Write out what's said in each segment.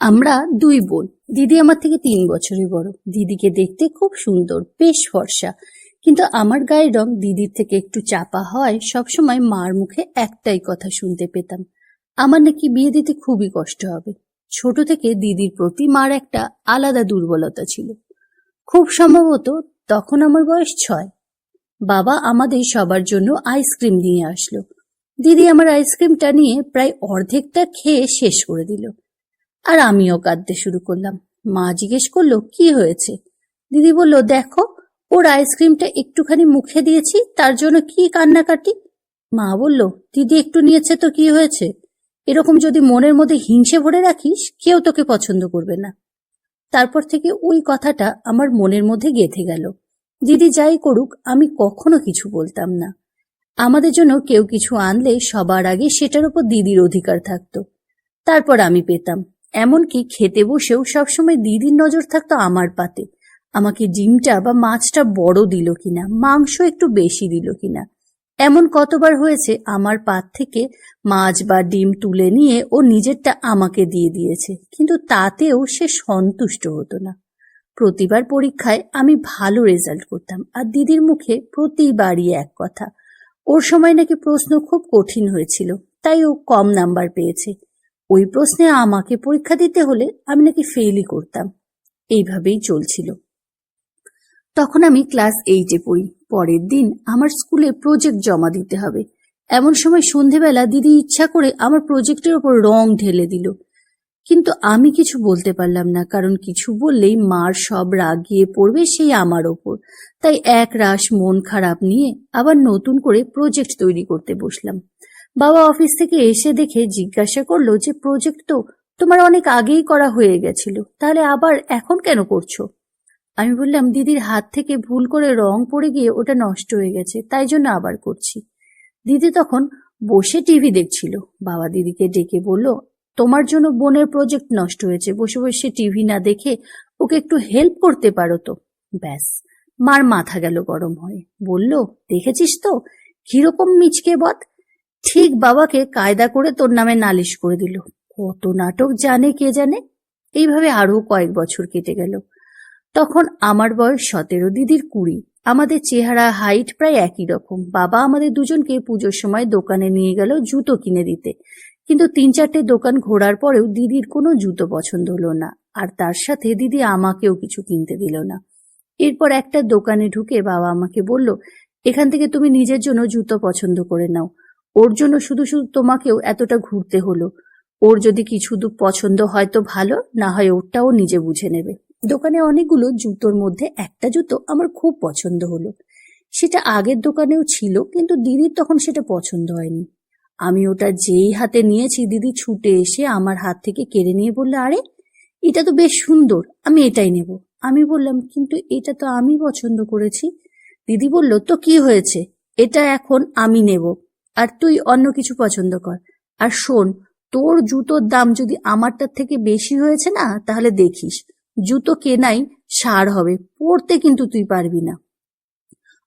আমরা দুই বোন। দিদি আমার থেকে তিন বছরই বড়। দিদিকে দেখতে খুব সুন্দর, বেশ ফর্সা। কিন্তু আমার গায়ের রং দিদির থেকে একটু চাপা হয়, সবসময় মার মুখে একটাই কথা শুনতে পেতাম। আমার নাকি বিয়ে দিতে খুবই কষ্ট হবে। ছোট থেকে দিদির প্রতি মার একটা আলাদা দুর্বলতা ছিল। খুব সম্ভবত তখন আমার বয়স ছয়। বাবা আমাদের সবার জন্য আইসক্রিম নিয়ে আসলো। দিদি আমার আইসক্রিমটা নিয়ে প্রায় অর্ধেকটা খেয়ে শেষ করে দিল। আর আমিও কাঁদতে শুরু করলাম। মা জিজ্ঞেস করল, কি হয়েছে? দিদি বলল, দেখো, ওর আইসক্রিমটা একটুখানি মুখে দিয়েছি, তার জন্য কি কান্নাকাটি? মা বলল, দিদি একটু নিয়েছে তো কি হয়েছে? এরকম যদি মনের মধ্যে হিংসে ভরে রাখিস, কেউ তোকে পছন্দ করবে না। তারপর থেকে ওই কথাটা আমার মনের মধ্যে গেঁথে গেল। দিদি যাই করুক, আমি কখনো কিছু বলতাম না। আমাদের জন্য কেউ কিছু আনলে সবার আগে সেটার উপর দিদির অধিকার থাকতো। তারপর আমি পেতাম। এমনকি খেতে বসেও সবসময় দিদির নজর থাকতো আমার পাতে। আমাকে ডিমটা বা মাছটা বড় দিল কিনা, মাংস একটু বেশি দিল কিনা। এমন কতবার হয়েছে আমার পাত থেকে মাছ বা ডিম তুলে নিয়ে ও নিজেরটা আমাকে দিয়ে দিয়েছে, কিন্তু তাতেও সে সন্তুষ্ট হতো না। প্রতিবার পরীক্ষায় আমি ভালো রেজাল্ট করতাম আর দিদির মুখে প্রতিবারই এক কথা। ওর সময় নাকি প্রশ্ন খুব কঠিন হয়েছিল, তাই ও কম নাম্বার পেয়েছে। ওই প্রশ্নে আমাকে পরীক্ষা দিতে হলে আমি নাকি ফেলই করতাম। এইভাবেই চলছিল। তখন আমি ক্লাস এইটে পড়ি। পরের দিন আমার স্কুলে প্রজেক্ট জমা দিতে হবে। এমন সময় সন্ধেবেলা দিদি ইচ্ছা করে আমার প্রজেক্টের ওপর রং ঢেলে দিল। কিন্তু আমি কিছু বলতে পারলাম না, কারণ কিছু বললেই মার সব রাগ গিয়ে পড়বে সেই আমার ওপর। তাই এক রাশ মন খারাপ নিয়ে আবার নতুন করে প্রজেক্ট তৈরি করতে বসলাম। বাবা অফিস থেকে এসে দেখে জিজ্ঞাসা করল যে, প্রজেক্ট তো তোমার অনেক আগেই করা হয়ে গেছিল, তাহলে আবার এখন কেন করছ? আমি বললাম, দিদির হাত থেকে ভুল করে রং পড়ে গিয়ে ওটা নষ্ট হয়ে গেছে, তাই জন্য আবার করছি। দিদি তখন বসে টিভি দেখছিল। বাবা দিদিকে ডেকে বলল, তোমার জন্য বোনের প্রজেক্ট নষ্ট হয়েছে, বসে বসে টিভি না দেখে ওকে একটু হেল্প করতে পারো তো। ব্যাস, মার মাথা গেল গরম হয়ে। বলল, দেখেছিস তো? কীরকম মিচকে বদ ঠিক বাবাকে কায়দা করে তোর নামে নালিশ করে দিল। কত নাটক জানে কে জানে? এইভাবে আরও কয়েক বছর কেটে গেল। তখন আমার বয়স সতেরো, দিদির কুড়ি। আমাদের চেহারা, হাইট প্রায় একই রকম। বাবা আমাদের দুজনকে পুজোর সময় দোকানে নিয়ে গেল জুতো কিনে দিতে। কিন্তু তিন চারটে দোকান ঘোরার পরেও দিদির কোনো জুতো পছন্দ হলো না। আর তার সাথে দিদি আমাকেও কিছু কিনতে দিল না। এরপর একটা দোকানে ঢুকে বাবা আমাকে বলল, এখান থেকে তুমি নিজের জন্য জুতো পছন্দ করে নাও। ওর জন্য শুধু শুধু তোমাকেও এতটা ঘুরতে হলো। ওর যদি কিছু পছন্দ হয় তো ভালো, না হয় ওরটাও নিজে বুঝে নেবে। দোকানে অনেকগুলো জুতোর মধ্যে একটা জুতো আমার খুব পছন্দ হলো। সেটা আগের দোকানেও ছিল, কিন্তু দিদির তখন সেটা পছন্দ হয়নি। আমি ওটা যেই হাতে নিয়েছি, দিদি ছুটে এসে আমার হাত থেকে কেড়ে নিয়ে বললে, আরে, এটা তো বেশ সুন্দর, আমি এটাই নেব। আমি বললাম, কিন্তু এটা তো আমি পছন্দ করেছি। দিদি বলল, তো কি হয়েছে? এটা এখন আমি নেব। আর তুই অন্য কিছু পছন্দ কর। আর শোন, তোর জুতোর দাম যদি আমারটার থেকে বেশি হয়েছে না, তাহলে দেখিস, জুতো কেনাই সার হবে, পরতে কিন্তু তুই পারবি না।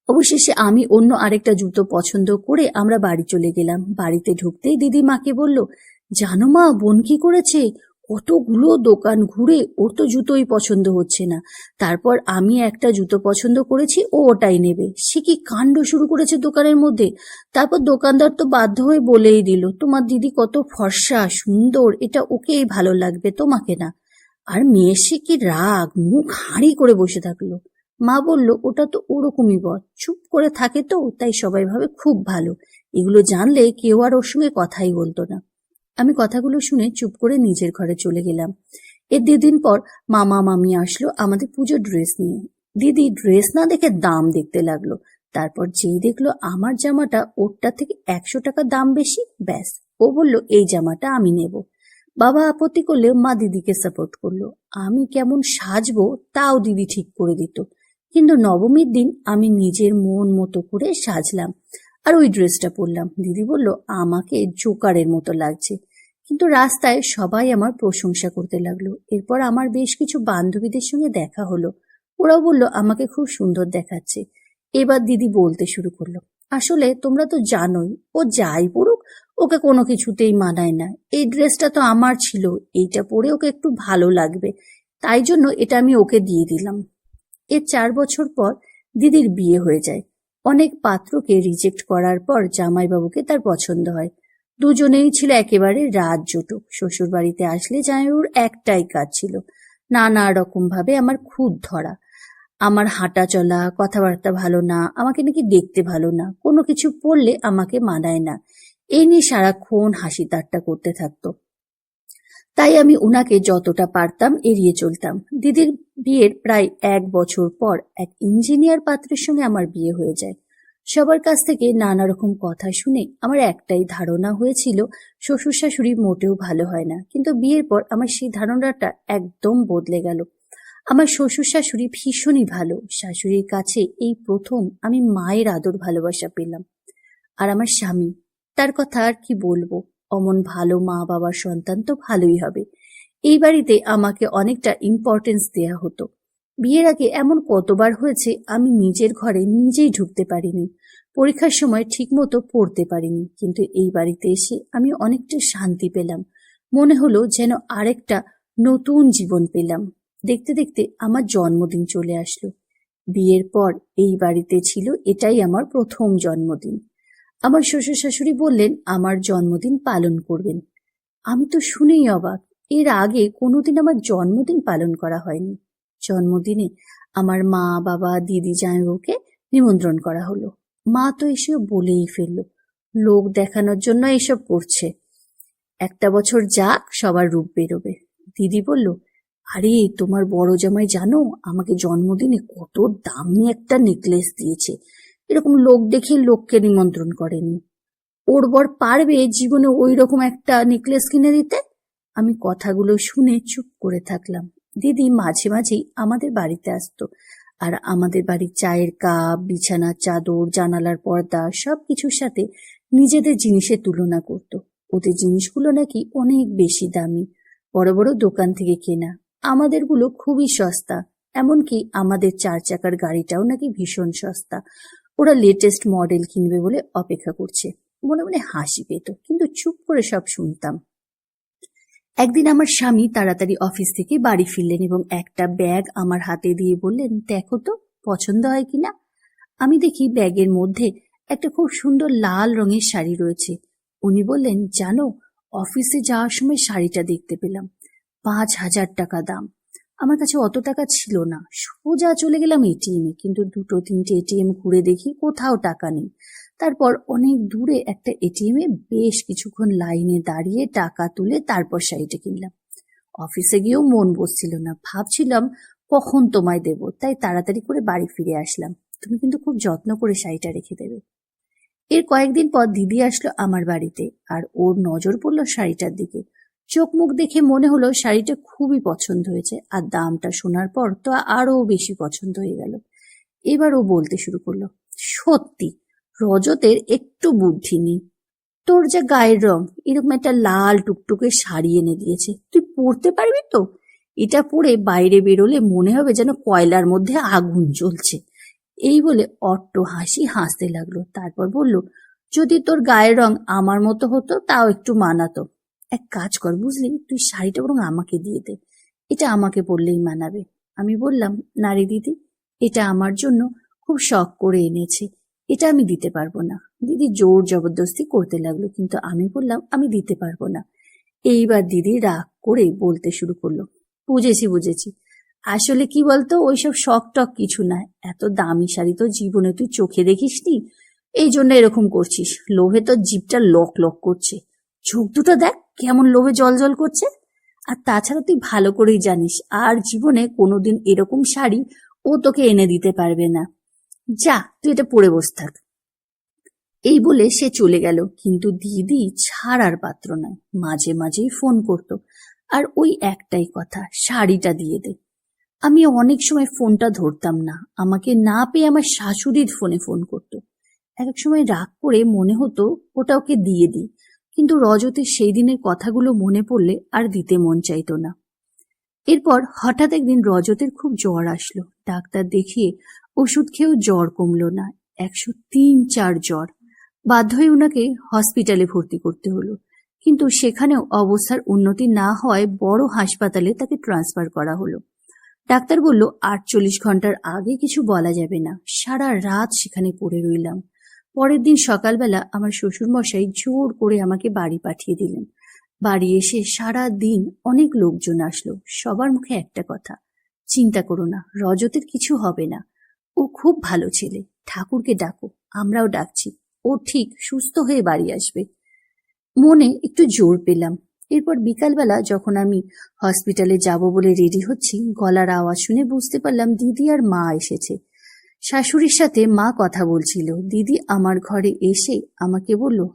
অবশেষে আমি অন্য আরেকটা জুতো পছন্দ করে আমরা বাড়ি চলে গেলাম। বাড়িতে ঢুকতেই দিদি মাকে বলল, জানো মা, বোন কি করেছে? কতগুলো দোকান ঘুরে ওর তো জুতোই পছন্দ হচ্ছে না। তারপর আমি একটা জুতো পছন্দ করেছি, ও ওটাই নেবে। সে কি কাণ্ড শুরু করেছে দোকানের মধ্যে? তারপর দোকানদার তো বাধ্য হয়ে বলেই দিল, তোমার দিদি কত ফর্সা, সুন্দর, এটা ওকেই ভালো লাগবে, তোমাকে না। আর মেয়ে সে কি রাগ, মুখ হাঁড়ি করে বসে থাকল। মা বলল, ওটা তো ওরকমই বর, চুপ করে থাকে তো, তাই সবাই ভাবে খুব ভালো। এগুলো জানলে কেউ আর ওর সঙ্গে কথাই বলতো না। আমি কথাগুলো শুনে চুপ করে নিজের ঘরে চলে গেলাম। এর দুদিন পর মামা মামি আসলো আমাদের পুজোর ড্রেস নিয়ে। দিদি ড্রেস না দেখে দাম দেখতে লাগল। তারপর যেই দেখল আমার জামাটা ওরটা থেকে একশো টাকা দাম বেশি, ব্যাস। ও বলল, এই জামাটা আমি নেব। বাবা আপত্তি করলে মা দিদিকে সাপোর্ট করল। আমি কেমন সাজবো তাও দিদি ঠিক করে দিত। কিন্তু নবমীর দিন আমি নিজের মন মতো করে সাজলাম। আর ওই ড্রেসটা পরলাম। দিদি বলল, আমাকে জোকারের মতো লাগছে। কিন্তু রাস্তায় সবাই আমার প্রশংসা করতে লাগল। এরপর আমার বেশ কিছু বান্ধবীদের সঙ্গে দেখা হলো। ওরাও বলল, আমাকে খুব সুন্দর দেখাচ্ছে। এবার দিদি বলতে শুরু করল, আসলে তোমরা তো জানোই, ও যাই পড়ুক, ওকে কোনো কিছুতেই মানায় না। এই ড্রেসটা তো আমার ছিল, এইটা পরে ওকে একটু ভালো লাগবে। তাই জন্য এটা আমি ওকে দিয়ে দিলাম। এর চার বছর পর দিদির বিয়ে হয়ে যায়। অনেক পাত্রকে রিজেক্ট করার পর জামাইবাবুকে তার পছন্দ হয়। দুজনেই ছিল একেবারে রাত জোটক। শ্বশুর বাড়িতে আসলে জামাইবাবুর একটাই কাজ ছিল, নানা রকম ভাবে আমার খুদ ধরা। আমার হাঁটা চলা, কথাবার্তা ভালো না, আমাকে নাকি দেখতে ভালো না, কোনো কিছু পড়লে আমাকে মানায় না। এ নিয়ে সারাক্ষণ হাসি ঠাট্টা করতে থাকতো। তাই আমি উনাকে যতটা পারতাম এড়িয়ে চলতাম। দিদির বিয়ের প্রায় এক বছর পর এক ইঞ্জিনিয়ার পাত্রের সঙ্গে আমার বিয়ে হয়ে যায়। সবার কাছ থেকে নানা রকম কথা শুনে আমার একটাই ধারণা হয়েছিল, শ্বশুর শাশুড়ি মোটেও ভালো হয় না। কিন্তু বিয়ের পর আমার সেই ধারণাটা একদম বদলে গেল। আমার শ্বশুর শাশুড়ি ভীষণই ভালো। শাশুড়ির কাছে এই প্রথম আমি মায়ের আদর ভালোবাসা পেলাম। আর আমার স্বামী, তার কথা আর কি বলব? অমন ভালো মা বাবার সন্তান তো ভালোই হবে। এই বাড়িতে আমাকে অনেকটা ইম্পর্টেন্স দেয়া হতো। বিয়ের আগে এমন কতবার হয়েছে আমি নিজের ঘরে নিজেই ঢুকতে পারিনি। পরীক্ষার সময় ঠিকমতো পড়তে পারিনি, কিন্তু এই বাড়িতে এসে আমি অনেকটা শান্তি পেলাম। মনে হলো যেন আরেকটা নতুন জীবন পেলাম। দেখতে দেখতে আমার জন্মদিন চলে আসলো। বিয়ের পর এই বাড়িতে ছিল এটাই আমার প্রথম জন্মদিন। আমার শ্বশুর শাশুড়ি বললেন, আমার জন্মদিন পালন করবেন। আমি তো শুনেই অবাক, এর আগে কোনোদিন আমার জন্মদিন পালন করা হয়নি। জন্মদিনে আমার মা, বাবা, দিদি জামাইবাবুকে নিমন্ত্রণ করা হলো। মা তো এসেও বলেই ফেলল, লোক দেখানোর জন্য এসব করছে। একটা বছর যাক, সবার রূপ বেরোবে। দিদি বলল, আরে, তোমার বড় জামাই জানো, আমাকে জন্মদিনে কত দামি একটা নেকলেস দিয়েছে। এরকম লোক দেখে লোককে নিমন্ত্রণ করেনি। ওর বর পারবে জীবনে ওই রকম একটা নেকলেস কিনে দিতে? আমি কথাগুলো শুনে চুপ করে থাকলাম। দিদি মাঝে মাঝেই আমাদের বাড়িতে আসতো। আর আমাদের বাড়ির চায়ের কাপ, বিছানার চাদর, জানালার পর্দা সব কিছুর সাথে নিজেদের জিনিসের তুলনা করত। ওদের জিনিসগুলো নাকি অনেক বেশি দামি। বড় বড় দোকান থেকে কেনা। আমাদেরগুলো খুবই সস্তা। এমনকি আমাদের চার চাকার গাড়িটাও নাকি ভীষণ সস্তা। ওরা লেটেস্ট মডেল কিনবে বলে অপেক্ষা করছে। মনে মনে হাসি পেত, কিন্তু চুপ করে সব শুনতাম। একদিন আমার স্বামী তাড়াতাড়ি অফিস থেকে বাড়ি ফিরলেন এবং একটা ব্যাগ আমার হাতে দিয়ে বললেন, দেখো তো, পছন্দ হয় কিনা? আমি দেখি ব্যাগের মধ্যে একটা খুব সুন্দর লাল রঙের শাড়ি রয়েছে। উনি বললেন, জানো, অফিসে যাওয়ার সময় শাড়িটা দেখতে পেলাম। পাঁচ হাজার টাকা দাম। আমার কাছে অত টাকা ছিল না। সোজা চলে গেলাম এটিএমে কিন্তু দুটো, তিনটে এটিএম ঘুরে দেখি কোথাও টাকা নেই। তারপর অনেক দূরে একটা এটিএম এ বেশ কিছুক্ষণ লাইনে দাঁড়িয়ে টাকা তুলে তারপর শাড়িটা কিনলাম। অফিসে গিয়েও মন বসছিল না। ভাবছিলাম, কখন তোমায় দেব? তাই তাড়াতাড়ি করে বাড়ি ফিরে আসলাম। তুমি কিন্তু খুব যত্ন করে শাড়িটা রেখে দেবে। এর কয়েকদিন পর দিদি আসলো আমার বাড়িতে। আর ওর নজর পড়ল শাড়িটার দিকে। চোখ মুখ দেখে মনে হলো শাড়িটা খুবই পছন্দ হয়েছে, আর দামটা শোনার পর তো আরও বেশি পছন্দ হয়ে গেল। এবার ও বলতে শুরু করল, সত্যি, রজতের একটু বুদ্ধি নেই। তোর যা গায়ের রং, এরকম একটা লাল টুকটুকে শাড়ি এনে দিয়েছে। তুই পরতে পারবি তো? এটা পরে বাইরে বেরোলে মনে হবে যেন কয়লার মধ্যে আগুন জ্বলছে। এই বলে অট্ট হাসি হাসতে লাগল। তারপর বলল, যদি তোর গায়ের রং আমার মতো হতো, তাও একটু মানাতো। এক কাজ কর, বুঝলি? তুই শাড়িটা বরং আমাকে দিয়ে দে। এটা আমাকে পরলেই মানাবে। আমি বললাম নারী দিদি, এটা আমার জন্য খুব শখ করে এনেছে। এটা আমি দিতে পারব না। দিদি জোর জবরদস্তি করতে লাগল, কিন্তু আমি বললাম, আমি দিতে পারব না। এইবার দিদি রাগ করে বলতে শুরু করল, বুঝেছি বুঝেছি। আসলে কি বলতো, ওইসব শখ টক কিছু না। এত দামি শাড়ি তো জীবনে তুই চোখে দেখিসনি। এই জন্য এরকম করছিস। লোভে তোর জিপটা লক লক করছে। চোখ দুটো দেখ কেমন লোভে জল জল করছে? আর তাছাড়া তুই ভালো করেই জানিস, আর জীবনে কোনোদিন এরকম শাড়ি ও তোকে এনে দিতে পারবে না। যা, তুই এটা পরে বস থাক। এই বলে সে চলে গেল, কিন্তু দিদি ছাড়ার পাত্র নয়, মাঝে মাঝেই ফোন করত। আর ওই একটাই কথা, শাড়িটা দিয়ে দে। আমি অনেক সময় ফোনটা ধরতাম না, আমাকে না পেয়ে আমার শাশুড়ির ফোনে ফোন করতো। এক এক সময় রাগ করে মনে হতো ওটা ওকে দিয়ে দিই। কিন্তু রজতের সেই দিনের কথাগুলো মনে পড়লে আর দিতে মন চাইতো না। এরপর হঠাৎ একদিন রজতের খুব জ্বর আসলো। ডাক্তার দেখিয়ে ওষুধ খেয়েও জ্বর কমলো না, একশো তিন চার জ্বর। বাধ্য হয়ে ওনাকে হসপিটালে ভর্তি করতে হলো। কিন্তু সেখানেও অবস্থার উন্নতি না হওয়ায় বড় হাসপাতালে তাকে ট্রান্সফার করা হলো। ডাক্তার বলল, আটচল্লিশ ঘণ্টার আগে কিছু বলা যাবে না। সারা রাত সেখানে পড়ে রইলাম। পরের দিন সকালবেলা আমার শ্বশুরমশাই জোর করে আমাকে বাড়ি পাঠিয়ে দিলেন। বাড়ি এসে সারা দিন অনেক লোকজন আসলো, সবার মুখে একটা কথা, চিন্তা করো না, রজতের কিছু হবে না। ও খুব ভালো ছেলে, ঠাকুরকে ডাকো, আমরাও ডাকছি। ও ঠিক সুস্থ হয়ে বাড়ি আসবে। মনে একটু জোর পেলাম। এরপর বিকালবেলা যখন আমি হসপিটালে যাব বলে রেডি হচ্ছি, গলার আওয়াজ শুনে বুঝতে পারলাম দিদি আর মা এসেছে। শাশুড়ির সাথে মা কথা বলছিল। দিদি আমার ঘরে এসে আমাকে বলল,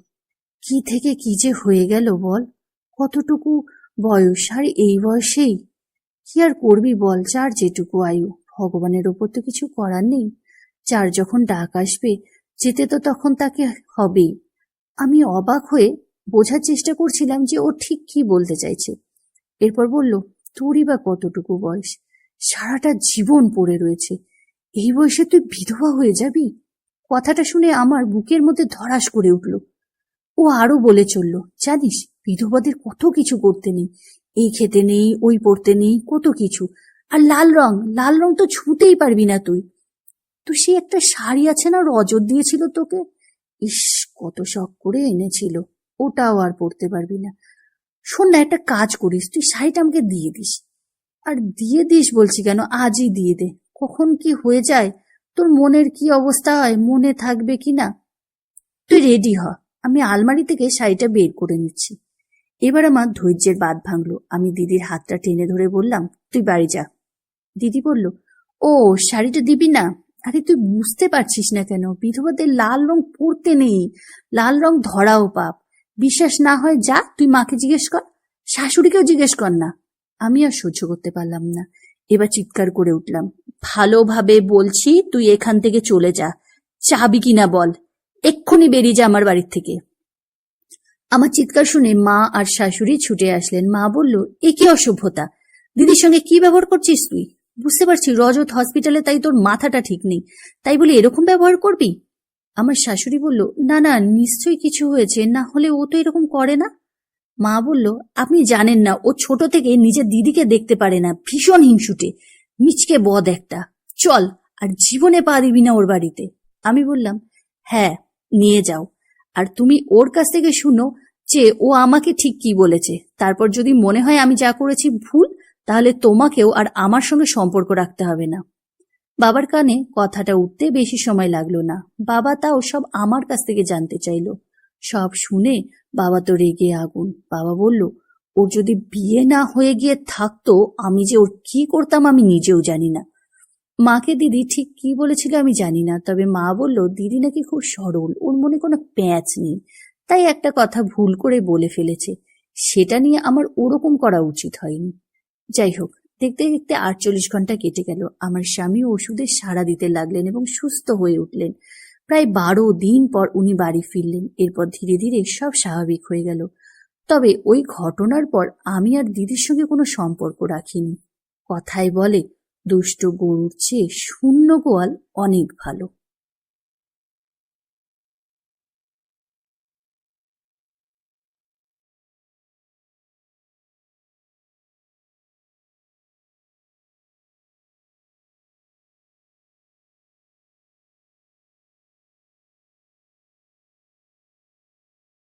কি থেকে কি যে হয়ে গেল বল? কতটুকু বয়স? আর এই বয়সেই কি আর করবি বল? যার যেটুকু আয়ু। ভগবানের ওপর তো কিছু করার নেই। যার যখন ডাক আসবে, যেতে তো তখন তাকে হবেই আমি অবাক হয়ে বোঝার চেষ্টা করছিলাম যে ও ঠিক কি বলতে চাইছে। এরপর বলল, তোরই বা কতটুকু বয়স? সারাটা জীবন পড়ে রয়েছে। এই বয়সে তুই বিধবা হয়ে যাবি? কথাটা শুনে আমার বুকের মধ্যে ধরাস করে উঠল। ও আরও বলে চলল, জানিস, বিধবাদের কত কিছু করতে নেই। এই খেতে নেই, ওই পড়তে নেই, কত কিছু। আর লাল রং লাল রং তো ছুতেই পারবি না তুই। তো সে একটা শাড়ি আছে না, রজত দিয়েছিল তোকে? ইস, কত শখ করে এনেছিল, ওটাও আর পড়তে পারবি না। শোন না, একটা কাজ করিস, তুই শাড়িটা আমাকে দিয়ে দিস। আর দিয়ে দিস বলছি কেন, আজই দিয়ে দে। কখন কি হয়ে যায়? তোর মনের কি অবস্থা হয়? মনে থাকবে কি না? তুই রেডি হ। আমি আলমারি থেকে শাড়িটা বের করে নিচ্ছি। এবার আমার ধৈর্যের বাদ ভাঙলো। আমি দিদির হাতটা টেনে ধরে বললাম, তুই বাড়ি যা। দিদি বলল, ও, শাড়িটা দিবি না? আরে, তুই বুঝতে পারছিস না কেন? বিধবাদের লাল রং পরতে নেই। লাল রং ধরাও পাপ। বিশ্বাস না হয় যা, তুই মাকে জিজ্ঞেস কর। শাশুড়িকেও জিজ্ঞেস কর না। আমি আর সহ্য করতে পারলাম না। এবার চিৎকার করে উঠলাম। ভালোভাবে বলছি, তুই এখান থেকে চলে যা। চাবি কিনা বল। এক্ষুনি বেরিয়ে যা আমার বাড়ির থেকে। আমার চিৎকার শুনে মা আর শাশুড়ি ছুটে আসলেন। মা বলল, এ কি অসভ্যতা? দিদির সঙ্গে কি ব্যবহার করছিস তুই? বুঝতে পারছি রজত হসপিটালে তাই তোর মাথাটা ঠিক নেই। তাই বলে এরকম ব্যবহার করবি? আমার শাশুড়ি বলল, না না, নিশ্চয়ই কিছু হয়েছে। না হলে ও তো এরকম করে না? মা বলল, আপনি জানেন না, ও ছোট থেকে নিজের দিদিকে দেখতে পারে না। ভীষণ হিংসুটে। মিচকে বদ একটা। চল, আর জীবনে পা দিবি না ওর বাড়িতে। আমি বললাম হ্যাঁ নিয়ে যাও। আর তুমি ওর কাছ থেকে শুনো যে ও আমাকে ঠিক কি বলেছে। তারপর যদি মনে হয় আমি যা করেছি ভুল, তাহলে তোমাকেও আর আমার সঙ্গে সম্পর্ক রাখতে হবে না। বাবার কানে কথাটা উঠতে বেশি সময় লাগল না। বাবা তাও সব আমার কাছ থেকে জানতে চাইলো। সব শুনে বাবা তো রেগে আগুন। বাবা বলল, ওর যদি বিয়ে না হয়ে গিয়ে থাকতো, আমি যে ওর কি করতাম আমি নিজেও জানি না। মাকে দিদি ঠিক কি বলেছিল আমি জানি না, তবে মা বলল, দিদি নাকি খুব সরল, ওর মনে কোনো প্যাঁচ নেই। তাই একটা কথা ভুল করে বলে ফেলেছে। সেটা নিয়ে আমার ওরকম করা উচিত হয়নি। যাই হোক, দেখতে দেখতে আটচল্লিশ ঘণ্টা কেটে গেল। আমার স্বামী ওষুধের সাড়া দিতে লাগলেন এবং সুস্থ হয়ে উঠলেন। প্রায় বারো দিন পর উনি বাড়ি ফিরলেন। এরপর ধীরে ধীরে সব স্বাভাবিক হয়ে গেল। তবে ওই ঘটনার পর আমি আর দিদির সঙ্গে কোনো সম্পর্ক রাখিনি। কথায় বলে, দুষ্ট গরুর চেয়ে শূন্য গোয়াল অনেক ভালো।